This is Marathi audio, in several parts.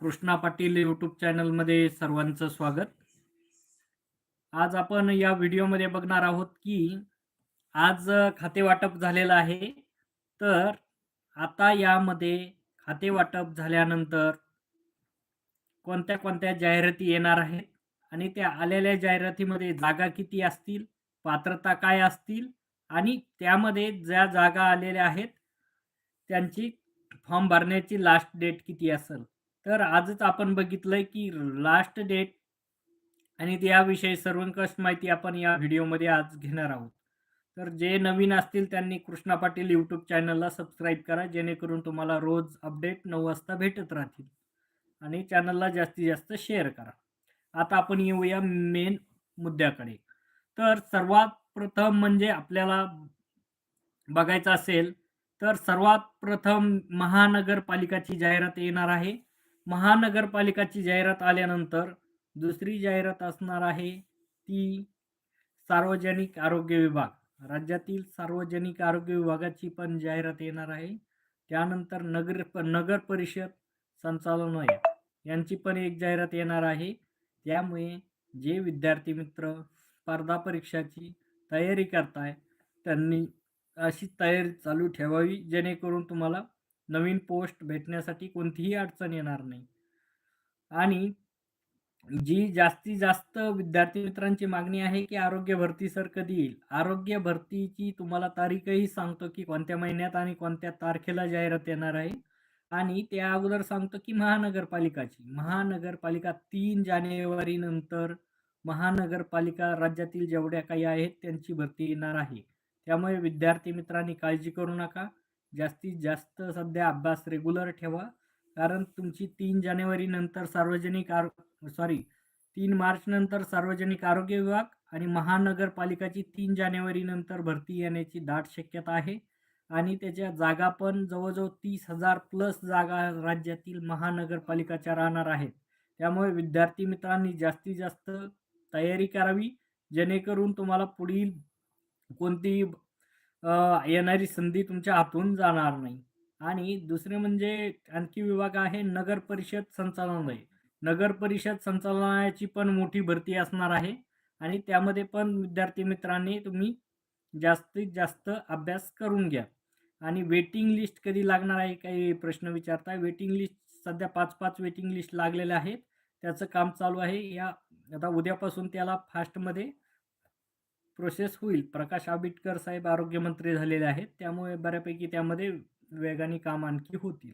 कृष्णा पाटील यूट्यूब चॅनलमध्ये सर्वांचं स्वागत. आज आपण या व्हिडिओमध्ये बघणार आहोत की आज खाते वाटप झालेलं आहे. तर आता यामध्ये खाते वाटप झाल्यानंतर कोणत्या कोणत्या जाहिराती येणार आहेत? आणि त्या आलेल्या जाहिरातीमध्ये जागा किती असतील? पात्रता काय असतील? आणि त्यामध्ये ज्या जागा आलेल्या आहेत त्यांची फॉर्म भरण्याची लास्ट डेट किती असेल? तर आजच आपण बघितलंय की लास्ट डेट आणि त्याविषयी सर्वंकष माहिती आपण या व्हिडिओमध्ये आज घेणार आहोत. तर जे नवीन असतील त्यांनी कृष्णा पाटील यूट्यूब चॅनलला सबस्क्राईब करा जेणेकरून तुम्हाला रोज अपडेट नऊ वाजता भेटत राहतील. आणि चॅनलला जास्तीत जास्त शेअर करा. आता आपण येऊया मेन मुद्द्याकडे. तर सर्वात प्रथम म्हणजे आपल्याला बघायचं असेल तर सर्वात प्रथम महानगरपालिकाची जाहिरात येणार आहे. महानगरपालिकाची जाहिरात आल्यानंतर दुसरी जाहिरात असणार आहे ती सार्वजनिक आरोग्य विभाग. राज्यातील सार्वजनिक आरोग्य विभागाची पण जाहिरात येणार आहे. त्यानंतर नगर नगर परिषद संचालनालय यांची पण एक जाहिरात येणार आहे. त्यामुळे जे विद्यार्थी मित्र स्पर्धा परीक्षाची तयारी करताय त्यांनी अशी तयारी चालू ठेवावी जेणेकरून तुम्हाला नवीन पोस्ट भेटण्यासाठी कोणतीही अडचण येणार नाही. आणि जी जास्तीत जास्त विद्यार्थी मित्रांची मागणी आहे की आरोग्य भरती सर कधी येईल? आरोग्य भरतीची तुम्हाला तारीखही सांगतो की कोणत्या महिन्यात आणि कोणत्या तारखेला जाहिरात येणार आहे. आणि त्या अगोदर सांगतो की महानगरपालिकाची. महानगरपालिका तीन जानेवारी नंतर महानगरपालिका राज्यातील जेवढ्या काही आहेत त्यांची भरती येणार आहे. त्यामुळे विद्यार्थी मित्रांनी काळजी करू नका. जास्तीत जास्त सध्या अभ्यास रेग्युलर ठेवा. कारण तुमची तीन जानेवारी नंतर सार्वजनिक आरो सॉरी तीन मार्च नंतर सार्वजनिक आरोग्य विभाग आणि महानगरपालिकाची तीन जानेवारी नंतर भरती येण्याची दाट शक्यता आहे. आणि त्याच्या जागा पण जवळजवळ तीस हजार प्लस जागा राज्यातील महानगरपालिकाच्या राहणार आहेत. त्यामुळे विद्यार्थी मित्रांनी जास्तीत जास्त तयारी करावी. जेणेकरून तुम्हाला पुढील कोणतीही येणारी संधी तुमच्या हातून जाणार नाही. आणि दुसरे म्हणजे आणखी विभाग आहे नगर परिषद संचालनालय. नगर परिषद संचालनालयाची पण मोठी भरती असणार आहे. आणि त्यामध्ये पण विद्यार्थी मित्रांनी तुम्ही जास्तीत जास्त अभ्यास करून घ्या. आणि वेटिंग लिस्ट कधी लागणार आहे काही प्रश्न विचारताय वेटिंग लिस्ट सध्या पाच पाच वेटिंग लिस्ट लागलेल्या आहेत. त्याचं काम चालू आहे. या आता उद्यापासून त्याला फास्टमध्ये प्रोसेस होईल. प्रकाश आंबेडकर साहेब आरोग्यमंत्री झालेले आहेत. त्यामुळे बऱ्यापैकी त्यामध्ये वेगाने काम आणखी होतील.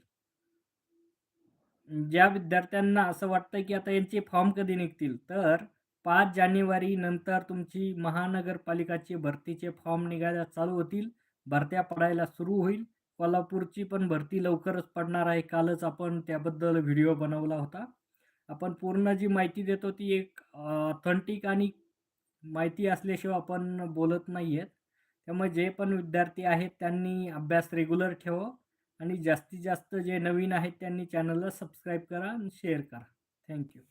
ज्या विद्यार्थ्यांना असं वाटतं की आता यांचे फॉर्म कधी निघतील? तर पाच जानेवारी नंतर तुमची महानगरपालिकाची भरतीचे फॉर्म निघायला चालू होतील. भरत्या पडायला सुरू होईल. कोल्हापूरची पण भरती लवकरच पडणार आहे. कालच आपण त्याबद्दल व्हिडिओ बनवला होता. आपण पूर्ण जी माहिती देतो ती एक ऑथेंटिक आणि माहिती असल्याशिवाय आपण बोलत नाही आहेत त्यामुळे जे पण विद्यार्थी आहेत त्यांनी अभ्यास रेग्युलर ठेवा आणि जास्तीत जास्त जे नवीन आहेत त्यांनी चॅनलला सबस्क्राईब करा आणि शेअर करा. थँक्यू